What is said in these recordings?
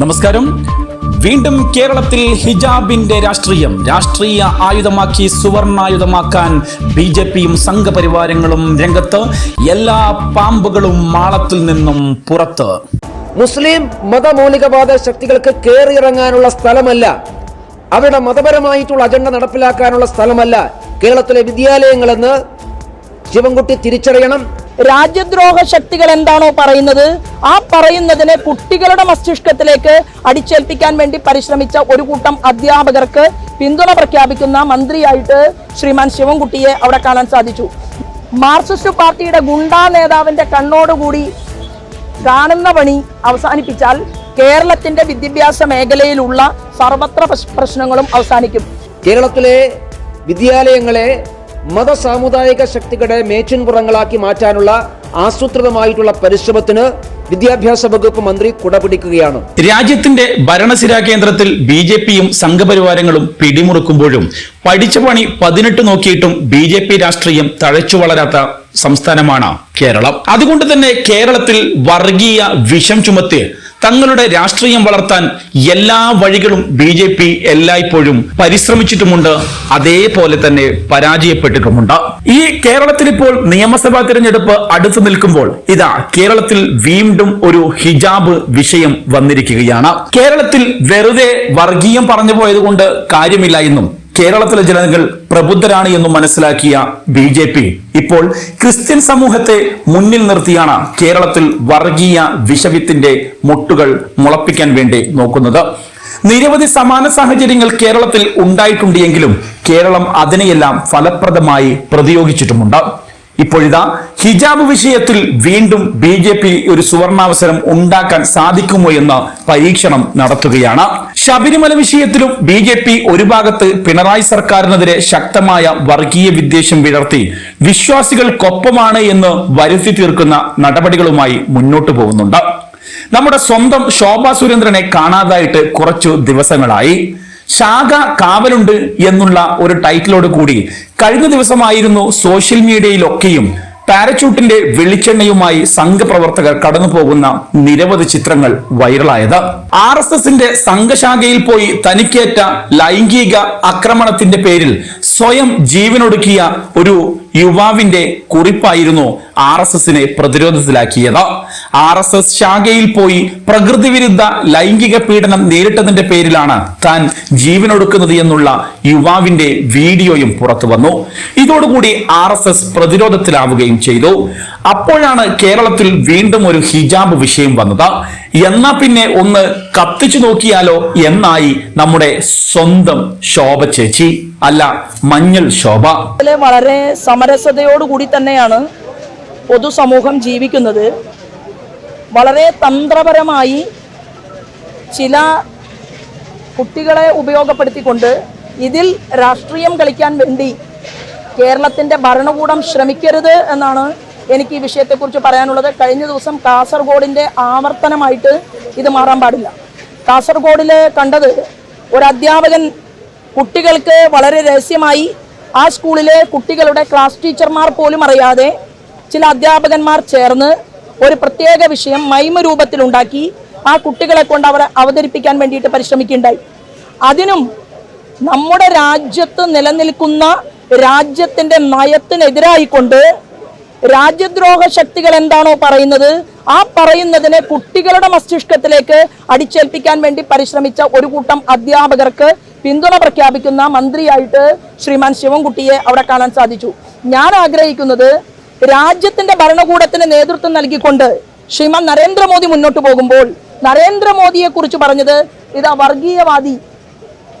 നമസ്കാരം. വീണ്ടും കേരളത്തിൽ ഹിജാബിന്റെ രാഷ്ട്രീയം രാഷ്ട്രീയ ആയുധമാക്കി സുവർണായുധമാക്കാൻ ബി ജെ പിയും സംഘപരിവാരങ്ങളും രംഗത്ത് എല്ലാ പാമ്പുകളും മാളത്തിൽ നിന്നും പുറത്ത്. മുസ്ലിം മതമൗലികവാദ ശക്തികൾക്ക് കയറിയിറങ്ങാനുള്ള സ്ഥലമല്ല അവരുടെ മതപരമായിട്ടുള്ള അജണ്ട നടപ്പിലാക്കാനുള്ള സ്ഥലമല്ല കേരളത്തിലെ വിദ്യാലയങ്ങളെന്ന് ശിവൻകുട്ടി തിരിച്ചറിയണം. രാജ്യദ്രോഹ ശക്തികൾ എന്താണോ പറയുന്നത് ആ പറയുന്നതിനെ കുട്ടികളുടെ മസ്തിഷ്കത്തിലേക്ക് അടിച്ചേൽപ്പിക്കാൻ വേണ്ടി പരിശ്രമിച്ച ഒരു കൂട്ടം അധ്യാപകർക്ക് പിന്തുണ പ്രഖ്യാപിക്കുന്ന മന്ത്രിയായിട്ട് ശ്രീമാൻ ശിവൻകുട്ടിയെ അവിടെ കാണാൻ സാധിച്ചു. മാർക്സിസ്റ്റ് പാർട്ടിയുടെ ഗുണ്ടാ നേതാവിന്റെ കണ്ണോടുകൂടി കാണുന്ന പണി അവസാനിപ്പിച്ചാൽ കേരളത്തിന്റെ വിദ്യാഭ്യാസ മേഖലയിലുള്ള സർവത്ര പ്രശ്നങ്ങളും അവസാനിക്കും. കേരളത്തിലെ വിദ്യാലയങ്ങളെ മത സാമുദായിക ശക്തികളുടെ മേച്ചിൻപുറങ്ങളാക്കി മാറ്റാനുള്ള ആസൂത്രിതമായിട്ടുള്ള പരിശ്രമത്തിന് വിദ്യാഭ്യാസ വകുപ്പ് മന്ത്രി കുടപിടിക്കുകയാണ്. രാജ്യത്തിന്റെ ഭരണസിരാ കേന്ദ്രത്തിൽ ബി ജെ പിയും സംഘപരിവാരങ്ങളും പിടിമുറുക്കുമ്പോഴും പഠിച്ച പണി പതിനെട്ട് നോക്കിയിട്ടും ബി ജെ പി രാഷ്ട്രീയം തഴച്ചു വളരാത്ത സംസ്ഥാനമാണ് കേരളം. അതുകൊണ്ട് തന്നെ കേരളത്തിൽ വർഗീയ വിഷം ചുമത്തി തങ്ങളുടെ രാഷ്ട്രീയം വളർത്താൻ എല്ലാ വഴികളും ബി ജെ പി എല്ലായ്പ്പോഴും പരിശ്രമിച്ചിട്ടുമുണ്ട്. അതേപോലെ തന്നെ പരാജയപ്പെട്ടിട്ടുമുണ്ട്. ഈ കേരളത്തിൽ ഇപ്പോൾ നിയമസഭാ തിരഞ്ഞെടുപ്പ് അടുത്തു നിൽക്കുമ്പോൾ ഇതാ കേരളത്തിൽ വീണ്ടും ഒരു ഹിജാബ് വിഷയം വന്നിരിക്കുകയാണ്. കേരളത്തിൽ വെറുതെ വർഗീയം പറഞ്ഞു പോയത് കൊണ്ട് കാര്യമില്ല എന്നും കേരളത്തിലെ ജനങ്ങൾ പ്രബുദ്ധരാണ് എന്ന് മനസ്സിലാക്കിയ ബി ജെ പി ഇപ്പോൾ ക്രിസ്ത്യൻ സമൂഹത്തെ മുന്നിൽ നിർത്തിയാണ് കേരളത്തിൽ വർഗീയ വിഷവിത്തിന്റെ മുട്ടുകൾ മുളപ്പിക്കാൻ വേണ്ടി നോക്കുന്നത്. നിരവധി സമാന സാഹചര്യങ്ങൾ കേരളത്തിൽ ഉണ്ടായിട്ടുണ്ടെങ്കിലും കേരളം അതിനെയെല്ലാം ഫലപ്രദമായി പ്രതിയോഗിച്ചിട്ടുമുണ്ട്. ഇപ്പോഴിതാ ഹിജാബ് വിഷയത്തിൽ വീണ്ടും ബി ജെ പി ഒരു സുവർണാവസരം ഉണ്ടാക്കാൻ സാധിക്കുമോ എന്ന് പരീക്ഷണം നടത്തുകയാണ്. ശബരിമല വിഷയത്തിലും ബി ജെ പി ഒരു ഭാഗത്ത് പിണറായി സർക്കാരിനെതിരെ ശക്തമായ വർഗീയ വിദ്വേഷം വിടർത്തി വിശ്വാസികൾക്കൊപ്പമാണ് എന്ന് വരുത്തി തീർക്കുന്ന നടപടികളുമായി മുന്നോട്ടു പോകുന്നുണ്ട്. നമ്മുടെ സ്വന്തം ശോഭാ സുരേന്ദ്രനെ കാണാതായിട്ട് കുറച്ചു ദിവസങ്ങളായി. ശാഖ കാവലുണ്ട് എന്നുള്ള ഒരു ടൈറ്റിലോട് കൂടി കഴിഞ്ഞ ദിവസമായിരുന്നു സോഷ്യൽ മീഡിയയിലൊക്കെയും പാരച്ചൂട്ടിന്റെ വെളിച്ചെണ്ണയുമായി സംഘപ്രവർത്തകർ കടന്നു പോകുന്ന നിരവധി ചിത്രങ്ങൾ വൈറലായത്. ആർ എസ് എസിന്റെ സംഘശാഖയിൽ പോയി തനിക്കേറ്റ ലൈംഗിക ആക്രമണത്തിന്റെ പേരിൽ സ്വയം ജീവനൊടുക്കിയ ഒരു യുവാവിന്റെ കുറിപ്പായിരുന്നു ആർ എസ് എസിനെ പ്രതിരോധത്തിലാക്കിയത്. ആർ എസ് എസ് ശാഖയിൽ പോയി പ്രകൃതിവിരുദ്ധ ലൈംഗിക പീഡനം നേരിട്ടതിന്റെ പേരിലാണ് താൻ ജീവനൊടുക്കുന്നത് എന്നുള്ള യുവാവിന്റെ വീഡിയോയും പുറത്തു വന്നു. ഇതോടുകൂടി ആർ എസ് എസ് പ്രതിരോധത്തിലാവുകയും ചെയ്തു. അപ്പോഴാണ് കേരളത്തിൽ വീണ്ടും ഒരു ഹിജാബ് വിഷയം വന്നത്. എന്നാ പിന്നെ ഒന്ന് കത്തിച്ചു നോക്കിയാലോ എന്നായി നമ്മുടെ സ്വന്തം ശോഭ ചേച്ചി. അല്ല മഞ്ഞൾ ശോഭ. വളരെ സമരസതയോടുകൂടി തന്നെയാണ് പൊതുസമൂഹം ജീവിക്കുന്നത്. വളരെ തന്ത്രപരമായി ചില കുട്ടികളെ ഉപയോഗപ്പെടുത്തിക്കൊണ്ട് ഇതിൽ രാഷ്ട്രീയം കളിക്കാൻ വേണ്ടി കേരളത്തിന്റെ ഭരണകൂടം ശ്രമിക്കരുത് എന്നാണ് എനിക്ക് ഈ വിഷയത്തെക്കുറിച്ച് പറയാനുള്ളത് കഴിഞ്ഞ ദിവസം കാസർഗോഡിന്റെ ആവർത്തനമായിട്ട് ഇത് മാറാൻ പാടില്ല. കാസർഗോഡിൽ കണ്ടത് ഒരു അധ്യാപകൻ കുട്ടികൾക്ക് വളരെ രഹസ്യമായി ആ സ്കൂളിലെ കുട്ടികളുടെ ക്ലാസ് ടീച്ചർമാർ പോലും അറിയാതെ ചില അധ്യാപകന്മാർ ചേർന്ന് ഒരു പ്രത്യേക വിഷയം മൈമ രൂപത്തിലുണ്ടാക്കി ആ കുട്ടികളെ കൊണ്ട് അവരെ അവതരിപ്പിക്കാൻ വേണ്ടിയിട്ട് പരിശ്രമിക്കുകയുണ്ടായി. അതിനും നമ്മുടെ രാജ്യത്ത് നിലനിൽക്കുന്ന രാജ്യത്തിന്റെ നയത്തിനെതിരായിക്കൊണ്ട് രാജ്യദ്രോഹ ശക്തികൾ എന്താണോ പറയുന്നത് ആ പറയുന്നതിനെ കുട്ടികളുടെ മസ്തിഷ്കത്തിലേക്ക് അടിച്ചേൽപ്പിക്കാൻ വേണ്ടി പരിശ്രമിച്ച ഒരു കൂട്ടം അധ്യാപകർക്ക് പിന്തുണ പ്രഖ്യാപിക്കുന്ന മന്ത്രിയായിട്ട് ശ്രീമാൻ ശിവൻകുട്ടിയെ അവിടെ കാണാൻ സാധിച്ചു. ഞാൻ ആഗ്രഹിക്കുന്നത് രാജ്യത്തിന്റെ ഭരണകൂടത്തിന് നേതൃത്വം നൽകിക്കൊണ്ട് ശ്രീമാൻ നരേന്ദ്രമോദി മുന്നോട്ട് പോകുമ്പോൾ നരേന്ദ്രമോദിയെ കുറിച്ച് പറഞ്ഞത് ഇതാ വർഗീയവാദി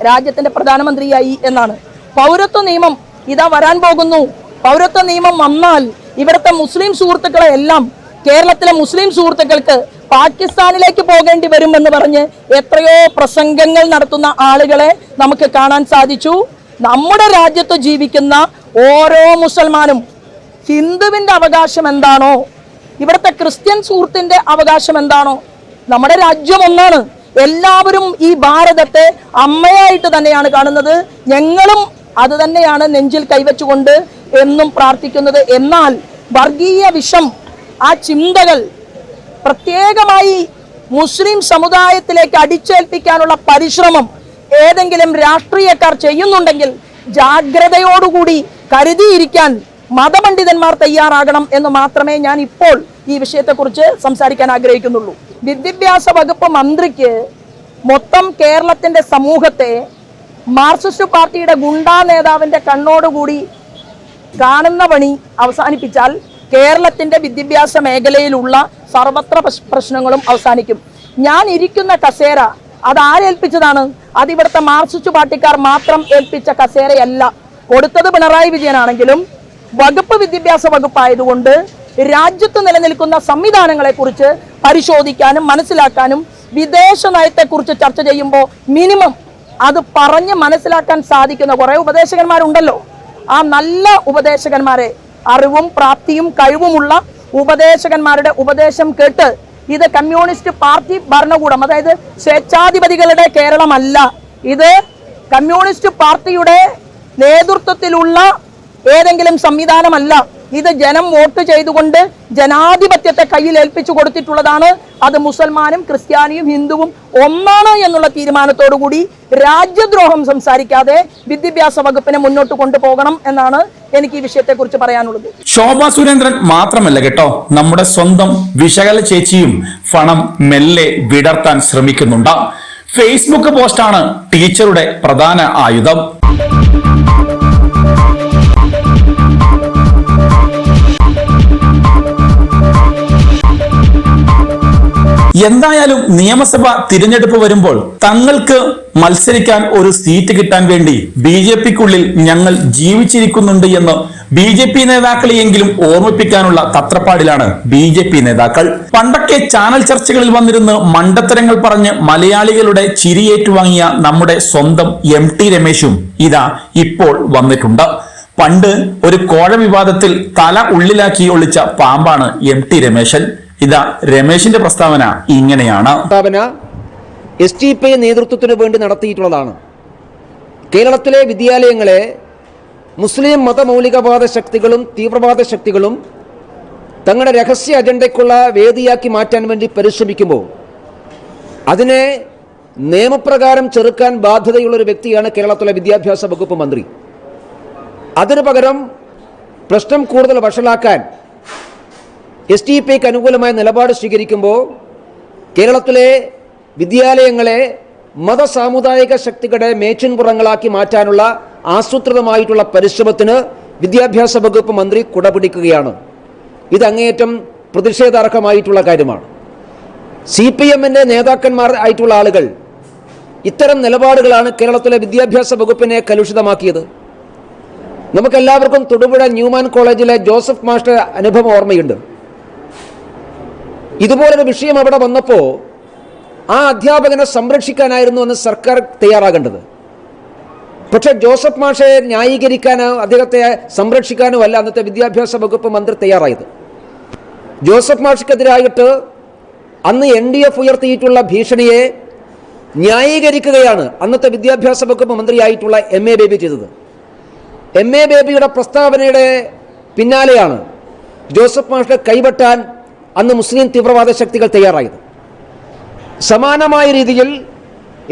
രാജ്യത്തിന്റെ പ്രധാനമന്ത്രിയായി എന്നാണ്. പൗരത്വ നിയമം ഇതാ വരാൻ പോകുന്നു. പൗരത്വ നിയമം വന്നാൽ ഇവിടുത്തെ മുസ്ലിം സുഹൃത്തുക്കളെ എല്ലാം കേരളത്തിലെ മുസ്ലിം സുഹൃത്തുക്കൾക്ക് പാകിസ്ഥാനിലേക്ക് പോകേണ്ടി വരുമെന്ന് പറഞ്ഞ് എത്രയോ പ്രസംഗങ്ങൾ നടത്തുന്ന ആളുകളെ നമുക്ക് കാണാൻ സാധിച്ചു. നമ്മുടെ രാജ്യത്ത് ജീവിക്കുന്ന ഓരോ മുസൽമാനും ഹിന്ദുവിന്റെ അവകാശം എന്താണോ ഇവിടുത്തെ ക്രിസ്ത്യൻ സുഹൃത്തിന്റെ അവകാശം എന്താണോ നമ്മുടെ രാജ്യം ഒന്നാണ്. എല്ലാവരും ഈ ഭാരതത്തെ അമ്മയായിട്ട് തന്നെയാണ് കാണുന്നത്. ഞങ്ങളും അത് തന്നെയാണ് നെഞ്ചിൽ കൈവച്ചുകൊണ്ട് എന്നും പ്രാർത്ഥിക്കുന്നത്. എന്നാൽ വർഗീയ വിഷം ആ ചിന്തകൾ പ്രത്യേകമായി മുസ്ലിം സമുദായത്തിലേക്ക് അടിച്ചേൽപ്പിക്കാനുള്ള പരിശ്രമം ഏതെങ്കിലും രാഷ്ട്രീയക്കാർ ചെയ്യുന്നുണ്ടെങ്കിൽ ജാഗ്രതയോടുകൂടി കരുതിയിരിക്കാൻ മതപണ്ഡിതന്മാർ തയ്യാറാകണം എന്ന് മാത്രമേ ഞാൻ ഇപ്പോൾ ഈ വിഷയത്തെക്കുറിച്ച് സംസാരിക്കാൻ ആഗ്രഹിക്കുന്നുള്ളൂ. വിദ്യാഭ്യാസ വകുപ്പ് മന്ത്രിക്ക് മൊത്തം കേരളത്തിന്റെ സമൂഹത്തെ മാർക്സിസ്റ്റ് പാർട്ടിയുടെ ഗുണ്ടാ നേതാവിന്റെ കണ്ണോടുകൂടി കാണുന്ന പണി അവസാനിപ്പിച്ചാൽ കേരളത്തിന്റെ വിദ്യാഭ്യാസ മേഖലയിലുള്ള സർവത്ര പ്രശ്നങ്ങളും അവസാനിക്കും. ഞാൻ ഇരിക്കുന്ന കസേര അത് ആരേൽപ്പിച്ചതാണ് അത് ഇവിടുത്തെ മാർക്സിസ്റ്റ് പാർട്ടിക്കാർ മാത്രം ഏൽപ്പിച്ച കസേരയല്ല. കൊടുത്തത് പിണറായി വിജയനാണെങ്കിലും വകുപ്പ് വിദ്യാഭ്യാസ വകുപ്പായതുകൊണ്ട് രാജ്യത്ത് നിലനിൽക്കുന്ന സംവിധാനങ്ങളെക്കുറിച്ച് പരിശോധിക്കാനും മനസ്സിലാക്കാനും വിദേശ നയത്തെക്കുറിച്ച് ചർച്ച ചെയ്യുമ്പോൾ മിനിമം അത് പറഞ്ഞ് മനസ്സിലാക്കാൻ സാധിക്കുന്ന കുറേ ഉപദേശകന്മാരുണ്ടല്ലോ. ആ നല്ല ഉപദേശകന്മാരെ അറിവും പ്രാപ്തിയും കഴിവുമുള്ള ഉപദേശകന്മാരുടെ ഉപദേശം കേട്ട് ഇത് കമ്മ്യൂണിസ്റ്റ് പാർട്ടി ഭരണകൂടം അതായത് സ്വേച്ഛാധിപതികളുടെ കേരളമല്ല. ഇത് കമ്മ്യൂണിസ്റ്റ് പാർട്ടിയുടെ നേതൃത്വത്തിലുള്ള ഏതെങ്കിലും സംവിധാനമല്ല. ഇത് ജനം വോട്ട് ചെയ്തുകൊണ്ട് ജനാധിപത്യത്തെ കയ്യിൽ ഏൽപ്പിച്ചു കൊടുത്തിട്ടുള്ളതാണ്. അത് മുസൽമാനും ക്രിസ്ത്യാനിയും ഹിന്ദുവും ഒന്നാണ് എന്നുള്ള തീരുമാനത്തോടുകൂടി രാജ്യദ്രോഹം സംസാരിക്കാതെ വിദ്യാഭ്യാസ വകുപ്പിനെ മുന്നോട്ട് കൊണ്ടുപോകണം എന്നാണ് എനിക്ക് ഈ വിഷയത്തെക്കുറിച്ച് പറയാനുള്ളത്. ശോഭ സുരേന്ദ്രൻ മാത്രമല്ല കേട്ടോ നമ്മുടെ സ്വന്തം വിശകല ചേച്ചിയും പണം മെല്ലെ വിടർത്താൻ ശ്രമിക്കുന്നുണ്ട്. ഫേസ്ബുക്ക് പോസ്റ്റാണ് ടീച്ചറുടെ പ്രധാന ആയുധം. എന്തായാലും നിയമസഭ തിരഞ്ഞെടുപ്പ് വരുമ്പോൾ തങ്ങൾക്ക് മത്സരിക്കാൻ ഒരു സീറ്റ് കിട്ടാൻ വേണ്ടി ബി ജെ പിക്കുള്ളിൽ ഞങ്ങൾ ജീവിച്ചിരിക്കുന്നുണ്ട് എന്ന് ബി ജെ പി നേതാക്കളെയെങ്കിലും ഓർമ്മിപ്പിക്കാനുള്ള തത്രപ്പാടിലാണ് ബി ജെ പി നേതാക്കൾ. പണ്ടൊക്കെ ചാനൽ ചർച്ചകളിൽ വന്നിരുന്ന് മണ്ടത്തരങ്ങൾ പറഞ്ഞ് മലയാളികളുടെ ചിരിയേറ്റുവാങ്ങിയ നമ്മുടെ സ്വന്തം എം ടി രമേശും ഇതാ ഇപ്പോൾ വന്നിട്ടുണ്ട്. പണ്ട് ഒരു കോഴ വിവാദത്തിൽ തല ഉള്ളിലാക്കി ഒളിച്ച പാമ്പാണ് എം ടി രമേശൻ. ഇതാ രമേശിന്റെ പ്രസ്താവന ഇങ്ങനെയാണ്. പ്രസ്താവന എസ് ടി പി നേതൃത്വത്തിന് വേണ്ടി നടത്തിയിട്ടുള്ളതാണ്. കേരളത്തിലെ വിദ്യാലയങ്ങളെ മുസ്ലിം മതമൗലികവാദ ശക്തികളും തീവ്രവാദ ശക്തികളും തങ്ങളുടെ രഹസ്യ അജണ്ടയ്ക്കുള്ള വേദിയാക്കി മാറ്റാൻ വേണ്ടി പരിശ്രമിക്കുമ്പോൾ അതിനെ നിയമപ്രകാരം ചെറുക്കാൻ ബാധ്യതയുള്ള ഒരു വ്യക്തിയാണ് കേരളത്തിലെ വിദ്യാഭ്യാസ വകുപ്പ് മന്ത്രി. അതിനു പകരം പ്രശ്നം കൂടുതൽ വഷളാക്കാൻ എസ് ടി പിക്ക് അനുകൂലമായ നിലപാട് സ്വീകരിക്കുമ്പോൾ കേരളത്തിലെ വിദ്യാലയങ്ങളെ മതസാമുദായിക ശക്തികളുടെ മേച്ചിൻപുറങ്ങളാക്കി മാറ്റാനുള്ള ആസൂത്രിതമായിട്ടുള്ള പരിശ്രമത്തിന് വിദ്യാഭ്യാസ വകുപ്പ് മന്ത്രി കുടപിടിക്കുകയാണ്. ഇത് അങ്ങേയറ്റം പ്രതിഷേധാർഹമായിട്ടുള്ള കാര്യമാണ്. സി പി എമ്മിന്റെ നേതാക്കന്മാർ ആയിട്ടുള്ള ആളുകൾ ഇത്തരം നിലപാടുകളാണ് കേരളത്തിലെ വിദ്യാഭ്യാസ വകുപ്പിനെ കലുഷിതമാക്കിയത്. നമുക്കെല്ലാവർക്കും തൊടുപുഴ ന്യൂമാൻ കോളേജിലെ ജോസഫ് മാസ്റ്റർ അനുഭവം ഓർമ്മയുണ്ട്. ഇതുപോലൊരു വിഷയം അവിടെ വന്നപ്പോൾ ആ അധ്യാപകനെ സംരക്ഷിക്കാനായിരുന്നു അന്ന് സർക്കാർ തയ്യാറാകേണ്ടത്. പക്ഷേ ജോസഫ് മാഷയെ ന്യായീകരിക്കാനോ അദ്ദേഹത്തെ സംരക്ഷിക്കാനോ അല്ല അന്നത്തെ വിദ്യാഭ്യാസ വകുപ്പ് മന്ത്രി തയ്യാറായത്. ജോസഫ് മാഷിക്കെതിരായിട്ട് അന്ന് എൻ ഡി എഫ് ഉയർത്തിയിട്ടുള്ള ഭീഷണിയെ ന്യായീകരിക്കുകയാണ് അന്നത്തെ വിദ്യാഭ്യാസ വകുപ്പ് മന്ത്രിയായിട്ടുള്ള എം എ ബേബി ചെയ്തത്. എം എ ബേബിയുടെ പ്രസ്താവനയുടെ പിന്നാലെയാണ് ജോസഫ് മാഷിനെ കൈവെട്ടാൻ അന്ന് മുസ്ലിം തീവ്രവാദ ശക്തികൾ തയ്യാറായത്. സമാനമായ രീതിയിൽ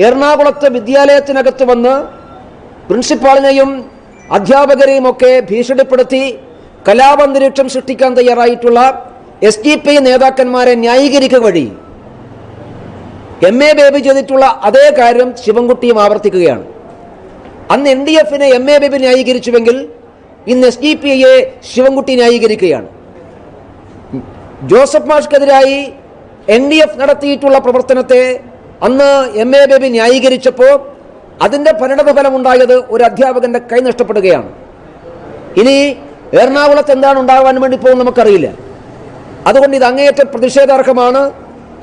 എറണാകുളത്ത് വിദ്യാലയത്തിനകത്ത് വന്ന് പ്രിൻസിപ്പാളിനെയും അധ്യാപകരെയും ഒക്കെ ഭീഷണിപ്പെടുത്തി കലാപന്തരീക്ഷം സൃഷ്ടിക്കാൻ തയ്യാറായിട്ടുള്ള എസ് ഡി പി നേതാക്കന്മാരെ ന്യായീകരിക്കുക വഴി എം എ ബേബി ചെയ്തിട്ടുള്ള അതേ കാര്യം ശിവൻകുട്ടിയും ആവർത്തിക്കുകയാണ്. അന്ന് എൻ ഡി എഫിനെ എം എ ബേബി ന്യായീകരിച്ചുവെങ്കിൽ ഇന്ന് എസ് ഡി പി ഐയെ ശിവൻകുട്ടി ന്യായീകരിക്കുകയാണ്. ജോസഫ് മാഷ്ക്കെതിരായി എൻ ഡി എഫ് നടത്തിയിട്ടുള്ള പ്രവർത്തനത്തെ അന്ന് എം എ ബേബി ന്യായീകരിച്ചപ്പോൾ അതിന്റെ പരിണതഫലം ഉണ്ടായത് ഒരു അധ്യാപകന്റെ കൈ നഷ്ടപ്പെടുകയാണ്. ഇനി എറണാകുളത്ത് എന്താണ് ഉണ്ടാകാൻ വേണ്ടി പോകും നമുക്കറിയില്ല. അതുകൊണ്ട് ഇത് അങ്ങേയറ്റം പ്രതിഷേധാർഹമാണ്.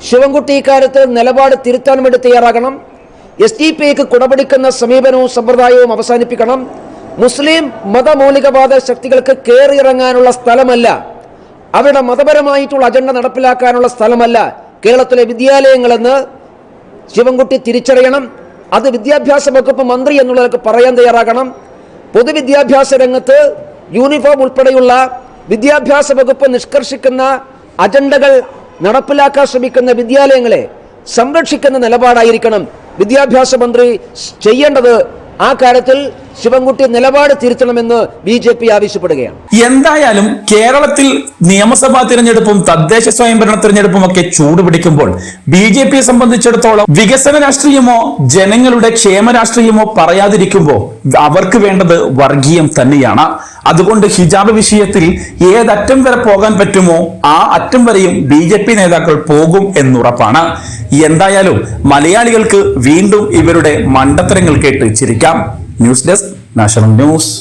ശിവൻകുട്ടി ഇക്കാര്യത്തിൽ നിലപാട് തിരുത്താൻ വേണ്ടി തയ്യാറാകണം. എസ് ഡി പി ഐക്ക് കുടപിടിക്കുന്ന സമീപനവും സമ്പ്രദായവും അവസാനിപ്പിക്കണം. മുസ്ലിം മതമൗലികവാദ ശക്തികൾക്ക് കയറിയിറങ്ങാനുള്ള സ്ഥലമല്ല അവരുടെ മതപരമായിട്ടുള്ള അജണ്ട നടപ്പിലാക്കാനുള്ള സ്ഥലമല്ല കേരളത്തിലെ വിദ്യാലയങ്ങളെന്ന് ശിവൻകുട്ടി തിരിച്ചറിയണം. അത് വിദ്യാഭ്യാസ വകുപ്പ് മന്ത്രി എന്നുള്ളതൊക്കെ പറയാൻ തയ്യാറാകണം. പൊതുവിദ്യാഭ്യാസ രംഗത്ത് യൂണിഫോം ഉൾപ്പെടെയുള്ള വിദ്യാഭ്യാസ വകുപ്പ് നിഷ്കർഷിക്കുന്ന അജണ്ടകൾ നടപ്പിലാക്കാൻ ശ്രമിക്കുന്ന വിദ്യാലയങ്ങളെ സംരക്ഷിക്കുന്ന നിലപാടായിരിക്കണം വിദ്യാഭ്യാസ മന്ത്രി ചെയ്യേണ്ടത്. ആ കാര്യത്തിൽ ശിവൻകുട്ടി നിലപാട് തിരുത്തണമെന്ന് ബി ജെ പി ആവശ്യപ്പെടുകയാണ്. എന്തായാലും കേരളത്തിൽ നിയമസഭാ തിരഞ്ഞെടുപ്പും തദ്ദേശ സ്വയംഭരണ തിരഞ്ഞെടുപ്പും ഒക്കെ ചൂടുപിടിക്കുമ്പോൾ ബി ജെ പിയെ സംബന്ധിച്ചിടത്തോളം വികസന രാഷ്ട്രീയമോ ജനങ്ങളുടെ ക്ഷേമ രാഷ്ട്രീയമോ പറയാതിരിക്കുമ്പോൾ അവർക്ക് വേണ്ടത് വർഗീയം തന്നെയാണ്. അതുകൊണ്ട് ഹിജാബ് വിഷയത്തിൽ ഏതറ്റം വരെ പോകാൻ പറ്റുമോ ആ അറ്റം വരെയും ബി ജെ പി നേതാക്കൾ പോകും എന്നുറപ്പാണ്. എന്തായാലും മലയാളികൾക്ക് വീണ്ടും ഇവരുടെ മണ്ടത്തരങ്ങൾ കേട്ട് ചിരിക്കാം. News desk national news